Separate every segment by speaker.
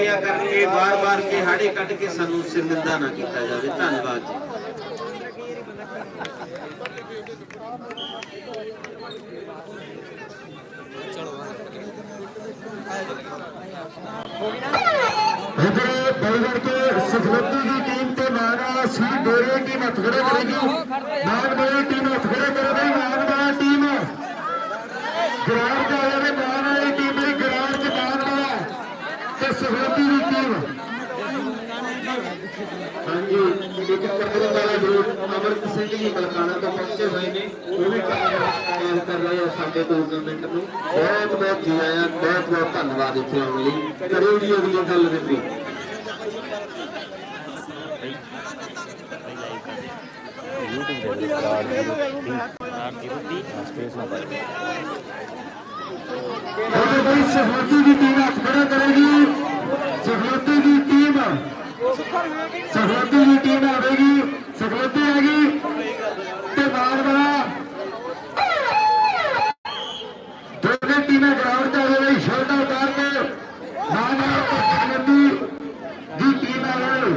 Speaker 1: ਬੇਨਤੀਆਂ ਕਰਕੇ ਵਾਰ-ਵਾਰ ਕਿਹਾੜੇ ਕੱਢ ਕੇ ਸਾਨੂੰ ਸ਼ਰਮਿੰਦਾ ਨਾ ਕੀਤਾ ਜਾਵੇ। ਧੰਨਵਾਦ ਜੀ।
Speaker 2: ਇਧਰ ਬਲਗੜ ਕੇ ਸਖਲੱਤੀ ਦੀ ਟੀਮ ਤੇ ਮਾਨਾ ਸੀ ਡੋਰੇ ਟੀਮ ਹੱਥ ਖੜੇ ਮਾਨ ਨਾਗਵਾਲੀ ਟੀਮ ਹੱਥ ਖੜੇ ਕਰੇਗੀ। ਨਾਗਵਾਲਾ ਟੀਮ ਦਾ ਆਇਆ ਮਾਨ ਵਾਲੀ ਟੀਮ ਦੀ ਗਰਾਰ ਚ ਮਾਨ ਵਾਲਾ ਤੇ ਸਖਲੱਤੀ ਦੀ ਟੀਮ।
Speaker 1: ਹਾਂਜੀ ਇੱਕ ਚੱਕਰ ਵਾਲਾ ਗਰੁੱਪ ਅਮਰਤ ਸਿੰਘ ਜੀ ਕਲਕਾਣਾ ਤੋਂ ਪਹੁੰਚੇ ਹੋਏ ਨੇ ਉਹ ਵੀ ਕਾਇਮ ਕਰ ਰਹੇ ਆ ਸਾਡੇ ਟੂਰਨਾਮੈਂਟ ਨੂੰ। ਬਹੁਤ ਬਹੁਤ ਜੀ ਆਇਆਂ ਬਹੁਤ ਬਹੁਤ ਧੰਨਵਾਦ ਇੱਥੇ ਆਉਣ ਲਈ। ਕਰਿਓ ਜੀ ਅਗਲੀ ਗੱਲ ਰਿਪੀਟ।
Speaker 3: YouTube ਦੇ ਸਪੇਸ ਨਾ ਪਾਏ
Speaker 2: ਉਹਦੇ ਬਈ ਸਖਲੱਤੀ ਦੀ ਟੀਮ ਹੱਥ ਖੜੇ ਕਰੇਗੀ ਸਖਲੱਤੀ ਦੀ ਟੀਮ ਸਖਲੱਤੀ ਦੀ ਟੀਮ ਆਵੇਗੀ ਸਖਲੱਤੀ ਆਏਗੀ ਤੇ ਮਾਨ ਵਾਲਾ ਦੋਨੇ ਟੀਮਾਂ ਗਰਾਊਂਡ ਤੇ ਆਵੇ ਸ਼ਰਟਾਂ ਉਤਾਰ ਕੇ ਮਾਨ ਵਾਲਾ ਤੇ ਦੀ ਟੀਮ ਆਵੇ।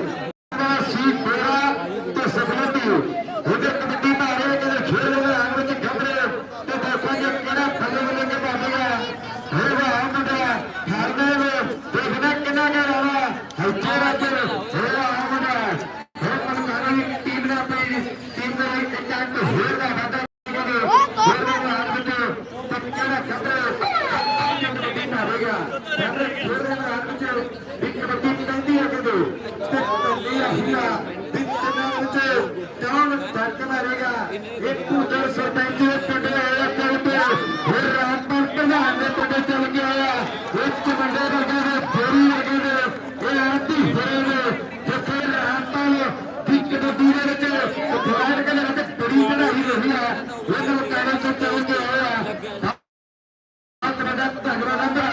Speaker 2: ਨਾ ਸੀ ਬੜਾ ਤੇ ਸਖਲੱਤੀ ਉਹਦੇ ਕਬੱਡੀ ਮਾਰੇ ਕਿ ਖੇਡ ਦੇ ਅੰਗ ਵਿੱਚ ਖਬਰੇ ਤੇ ਦੇਖਾਂਗੇ ਕਿਹੜਾ ਥੱਲੇ ਵੱਲੇ ਕੇ ਪਾਵੇਗਾ ਹੋਗਾ ਮੁੰਡਾ ਹਾਰਦੇ ਵੇ ਦੇਖਣਾ ਕਿੰਨਾ ਕੁ ਰਾਵਾ ਹੱਥੇ ਰੱਖ ਹੋਗਾ ਮੁੰਡਾ ਹੋ ਮਨਕਾਰੀ ਟੀਮ ਨੇ ਆਪਣੀ ਟੀਮ ਦੇ ਲਈ ਇੱਕ ਅੰਕ ਹੋਗਾ ਵਾਦਾ ਹੋਗਾ ਹਾਰ ਵਿੱਚ ਤੇ ਕਿਹੜਾ ਖਬਰੇ ਕਬੱਡੀ ਮਾਰੇਗਾ ਖਬਰੇ ਖੇਡ ਦੇ ਹਾਰ ਵਿੱਚ ਇੱਕ ਕਬੱਡੀ ਪੈਂਦੀ ਹੈ ਕਿਦੋਂ ਤੇ ਪੈਂਦੀ ਹੈ ਹੀਰਾ ਵਿੱਚ ਵਿੱਚ ਕੌਣ ਧੱਕ ਮਾਰੇਗਾ ਇੱਕ ਉਧਰ ਸਰਪੰਚ ਦੇ ਪਿੰਡ ਆਇਆ ਕੋਲ ਤੇ ਫਿਰ ਰਾਮਪੁਰ ਪ੍ਰਧਾਨ ਦੇ ਪਿੰਡ ਚਲ ਗਿਆ ਆ ਇੱਕ ਮੁੰਡੇ ਵਰਗੇ ਦੇ ਫੇਰੀ ਵਰਗੇ ਦੇ ਇਹ ਆਂਟੀ ਫਰੇ ਨੇ ਤੇ ਫਿਰ ਰਾਮਪਾਲ ਦੀ ਕਬੱਡੀ ਦੇ ਵਿੱਚ ਖਿਡਾਰ ਕੇ ਨਾਲ ਬੜੀ ਚੜਾਈ ਰਹੀ ਆ ਇਹ ਨੂੰ ਕਹਿਣਾ ਤੋਂ ਚੱਲ ਕੇ ਆਇਆ ਬਹੁਤ ਵੱਡਾ ਧੰਨਵਾਦ ਅੰਦਰ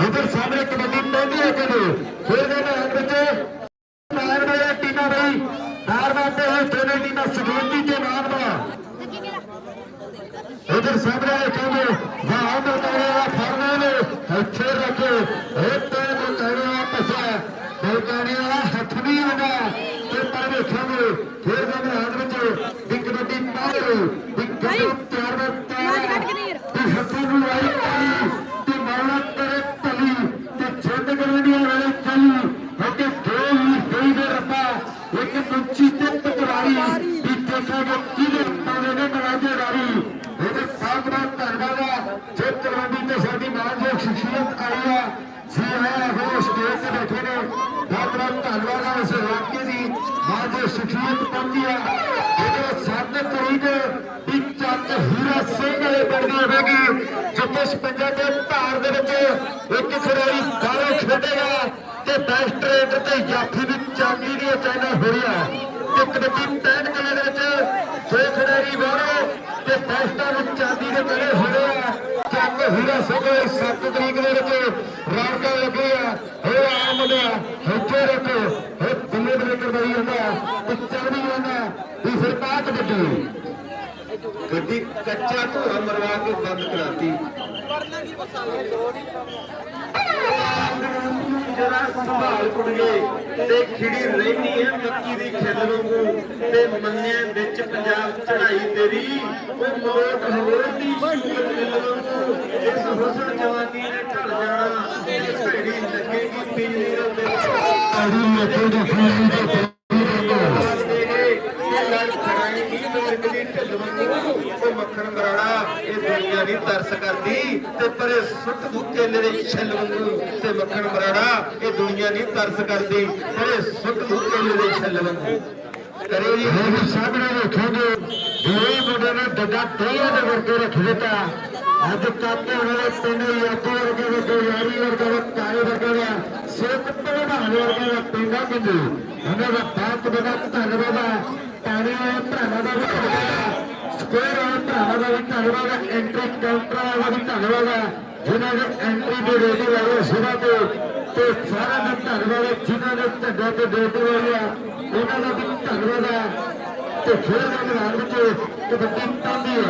Speaker 2: ਇਧਰ ਸਾਹਮਣੇ ਪੈਂਦੀ ਹੈ ਕਦੇ ਫਿਰ ਦੇ ਨਾਲ ਵਿੱਚ ਮਾਰ ਵਾਲਾ ਟੀਮਾਂ ਬਈ ਹਾਰ ਵਾਤੇ ਹੋਏ ਦੋਨੇ ਟੀਮਾਂ ਸਗੋਤੀ ਤੇ ਮਾਰ ਵਾਲਾ ਇਧਰ ਸਾਹਮਣੇ ਕਹਿੰਦੇ ਵਾਹ ਬਤਾਇਆ ਫਰਨਾ ਨੇ ਇੱਥੇ ਰੱਖੇ ਇਹ ਤੇ ਬਤਾਇਆ ਪਸਾ ਬਲਕਾਣੇ ਵਾਲਾ ਹੱਥ ਨਹੀਂ ਆਉਂਦਾ ਤੇ ਪਰ ਵੇਖਾਂਗੇ ਫਿਰ ਦੇ ਨਾਲ ਵਿੱਚ ਇੱਕ ਕਬੱਡੀ ਪਾਰ ਇੱਕ ਕਬੱਡੀ ਚਾਰ ਵਾਰ ਤੇ ਹੱਥੋਂ ਨੂੰ ਆਈ ਪਾਈ ਤੇ ਮਾਲਾ ਕਰੇ ਤਲੀ ਤੇ ਛੱਡ ਗਰਵੜੀਆਂ ਵਾਲੇ ਚੱਲੀ ਅਤੇ ਦੋ ਹੀ ਹੋਈ ਦੇ ਰੱਬਾ ਇੱਕ ਮੁੰਚੀ ਤੇ ਪਟਵਾਰੀ ਵੀ ਦੇਖਾਂਗੇ ਕਿਹਦੇ ਪਾਵੇ ਨੇ ਮਰਾਜੇ ਇਹਦੇ ਬਹੁਤ ਬਹੁਤ ਧੰਨਵਾਦ ਆ ਜੇ ਤਲਵੰਡੀ ਤੇ ਸਾਡੀ ਮਾਨਯੋਗ ਸ਼ਖਸੀਅਤ ਆਈ ਆ ਜੀ ਆਇਆ ਹੋ ਸਟੇਜ ਤੇ ਬੈਠੇ ਨੇ। ਬਹੁਤ ਬਹੁਤ ਧੰਨਵਾਦ ਆ ਇਸ ਇਲਾਕੇ ਦੀ, ਮਾਨਯੋਗ ਸ਼ਖਸੀਅਤ ਪਹੁੰਚੀ ਆ। ਇਹਦੇ 7 ਤਰੀਕ ਦੀ ਚੱਕ ਹੀਰਾ ਸਿੰਘ ਵਾਲੇ ਪਿੰਡ ਹੋਵੇਗੀ ਜਿੱਥੇ 56 ਦੇ ਭਾਰ ਦੇ ਵਿੱਚ ਇੱਕ ਖਿਡਾਰੀ ਬਾਹਰੋਂ ਖੇਡੇਗਾ ਤੇ ਬੈਸਟ ਰੇਟ ਤੇ ਜਾਫੀ ਦੀ ਚਾਂਦੀ ਦੀ ਚਾਈਨਾ ਹੋ ਰਹੀ ਤੇ ਕਬੱਡੀ 65 ਕਿਲੇ ਦੇ ਵਿੱਚ ਤੇ ਬੈਸਟਾਂ ਚਾਂਦੀ ਦੇ ਕੜੇ ਹੋ ਆ। ਚੱਕ ਹੀਰਾ ਸਿੰਘ 7 ਤਰੀਕ ਦੇ ਵਿੱਚ ਰੌਣਕਾਂ ਲੱਗੇ ਆ। ਹੋ ਆ ਮੁੰਡਿਆ ਰੱਖੋ ਇਹ ਦਿੱਲੇ ਬ੍ਰੇਕਰ ਬਈ ਹੁੰਦਾ ਤੇ ਚੱਲਦੀ ਜਾਂਦਾ ਵੀ ਫਿਰ ਬਾਤ ਵੱਡੀ
Speaker 1: ਗੱਡੀ ਕੱਚਾ ਧੂਆ ਮਰਵਾ ਕੇ ਬੰਦ ਕਰਾਤੀ। ਜਰਾ ਸੰਭਾਲ ਕੁੜੀਏ ਤੇ ਖਿੜੀ ਰਹਿਨੀ ਹੈ ਮੱਕੀ ਦੀ ਖਿੱਲ ਵਾਂਗੂ ਤੇ ਮੰਨਿਆਂ ਵਿੱਚ ਪੰਜਾਬ ਚੜਾਈ ਤੇਰੀ ਉਹ ਮੋਟ ਹੋਰਦੀ ਸ਼ੂਗਰ ਮਿਲ ਵਾਂਗੂ ਇਸ ਹੁਸਨ ਜਵਾਨੀ ਨੇ ਢਲ ਜਾਣਾ ਇਹ ਭੇੜੀ ਲੱਗੇਗੀ ਪੀਲੀ ਦੇ
Speaker 2: ਆੜੀ ਮੇਟੇ ਦੇ ਫੂਲ ਦੇ
Speaker 1: ਉਹ ਮੱਖਣ ਮਰਾਣਾ ਇਹ ਦੁਨੀਆ ਨਹੀਂ ਤਰਸ ਕਰਦੀ। ਤੇ ਪਰੇ ਸੁੱਟ ਦੂ ਕੇਲੇ ਦੇ ਛਿੱਲ ਵਾਂਗੂ ਤੇ ਮੱਖਣ ਮਰਾਣਾ ਇਹ ਦੁਨੀਆ ਨਹੀਂ ਤਰਸ ਕਰਦੀ। ਪਰੇ ਸੁੱਟ ਦੂ ਕੇਲੇ ਦੇ ਛਿੱਲ ਵਾਂਗੂ ਕਰਿਓ ਜੀ।
Speaker 2: ਮੇਰੇ ਸਾਹਮਣੇ ਵੇਖੋਗੇ ਦੋਵੇਂ ਮੁੰਡੇ ਨੇ ਵੱਡਾ ਤੇਇਆ ਦੇ ਵਰਗੇ ਰੱਖ ਦਿੱਤਾ। ਅੱਜ ਕਾਕੇ ਵਾਲੇ ਪਿੰਡ ਯਾਦੋ ਵਰਗੇ ਵਰਗੇ, ਯਾਰੀ ਵਰਗੇ ਕਾਰੇ ਵਰਗੇ ਦਾ ਸਿਰਫ ਪ੍ਰਧਾਨ ਵਰਗੇ ਦਾ ਪਿੰਡਾ ਕਿੰਦੂ ਉਹਨਾਂ ਦਾ ਬਹੁਤ ਵੱਡਾ ਧੰਨਵਾਦ ਹੈ ਪਾਣੀ ਵਾਲੇ ਭਰਾਵਾਂ ਦਾ ਵੀ ਧੰਨਵਾਦ ਹੈ ਭਰਾਵਾਂ ਦਾ ਵੀ ਧੰਨਵਾਦ ਹੈ ਐਂਟਰੀ ਕਾਊਂਟਰਾਂ ਦਾ ਵੀ ਧੰਨਵਾਦ ਹੈ ਜਿਨ੍ਹਾਂ ਨੇ ਐਂਟਰੀ ਦੇ ਰੇਡੀ ਵਾਲੇ ਸੁਬਾ ਤੋਂ ਤੇ ਸਾਰਿਆਂ ਦਾ ਧੰਨਵਾਦ ਹੈ ਜਿਨ੍ਹਾਂ ਨੇ ਝੰਡਾ ਤੇ ਡਿਊਟੀ ਲਾਈ ਆ ਉਹਨਾਂ ਦਾ ਵੀ ਧੰਨਵਾਦ ਹੈ ਤੇ ਫਿਰ ਦੇ ਮੈਦਾਨ ਵਿੱਚ ਕਬੱਡੀ ਪਾਉਂਦੀ ਹੈ